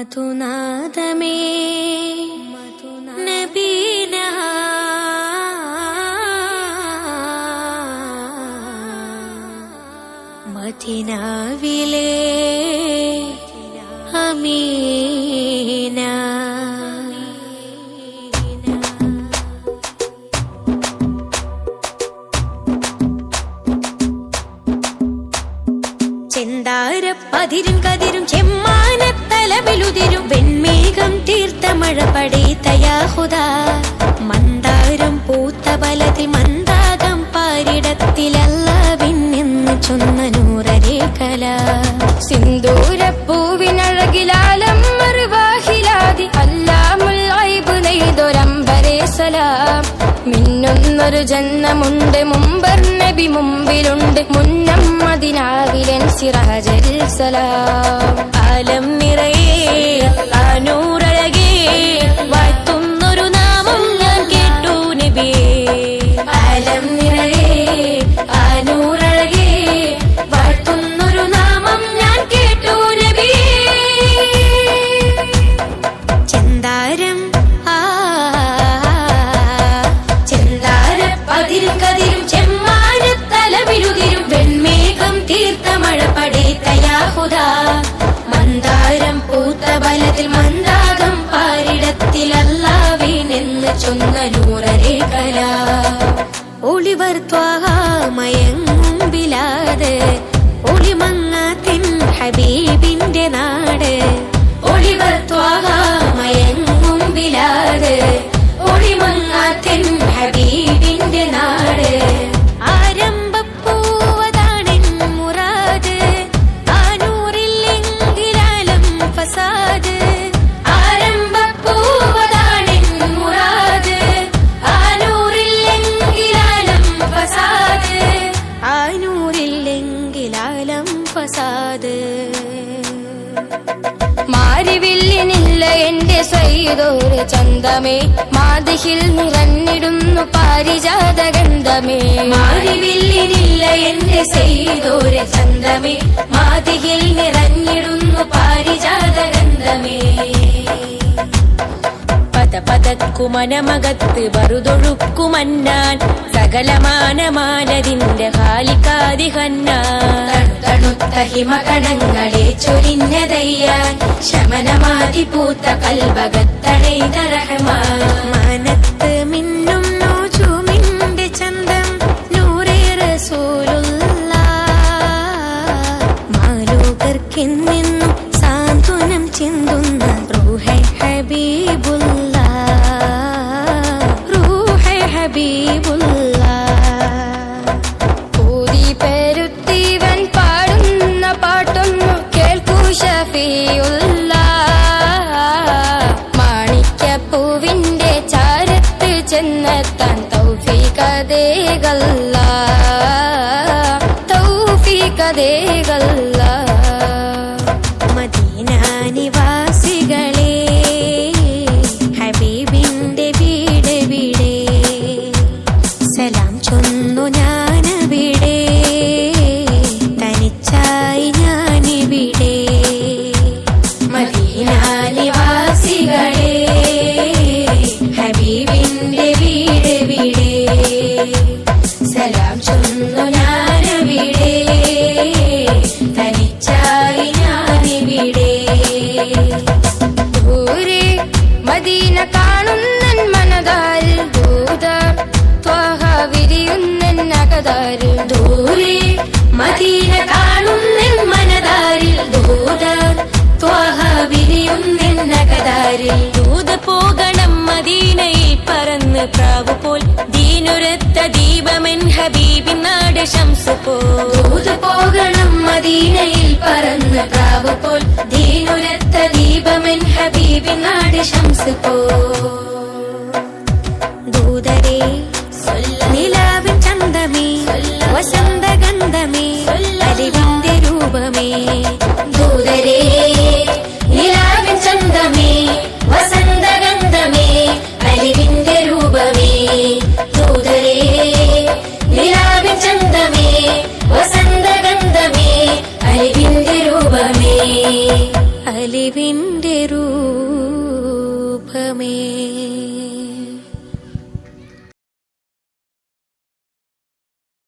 മധുനാഥമേ നബീന. മദിനാവിലെ അമീന മഴ പടീത്തയാഹുദ മന്ദാരം പൂത്ത ബലത്തിൽ മന്ദാകം പാരിടത്തിലല്ലാവിന്നെന്ന് ചൊന്ന നൂറരേഖല. സിന്ദൂരപ്പൂവിനഴകിലാലം മറുവാഹിലാതി അല്ലാമുൽ ഐബ് നെയ്തൊരമ്പരേ സലാം. മിന്നുന്നൊരു ജന്മമുണ്ട് മുമ്പർ നബി മുമ്പിലുണ്ട് മുന്നം മതിനാവിലൻ സിറാജൽ സലാം. ആലം ചെന്താരം ആ കതിരും തീർത്ത മന്ദാരം പൂത്ത ചൊന്ന നൂറരേ കല ഒളിവർ ത്വാമയങ്ങുമ്പിലാത് സൈതോര് ചന്തമേ? മാതിഹിൽ നിറഞ്ഞിടുന്നു പാരിജാത ഗന്ധമേ മാറിവില്ലിനില്ല എന്റെ ചെയ്തോര ചന്തമേ. മാതിഹിൽ നിറഞ്ഞിടുന്നു പാരിജാത ഗന്ധമേ പതക്കുമനമകത്ത് ബറുതൊഴുക്കുമന്നാൻ സകലമാനമാനതിന്റെ ഹാലിക്കാതിഹന്നാൻ. തണുത്ത ഹിമകണങ്ങളെ ചൊരിഞ്ഞതയ്യാൻ ശമനമാതി പൂത്ത കൽബകത്തണൈത റഹ്മാൻ സലാം പറന്ന് പ്രാവ് പോൽ ദീനുരത്ത ദീപമെൻ ഹബീബി നാട് ശംസ പോ ദൂത പോകണം മദീനയിൽ പറന്ന് പ്രാവ് പോൽ ദീനുരത്ത ദീപമെൻ ഹബീബി നാട് ശംസ പോ അലിവിന്റെ രൂപമേ.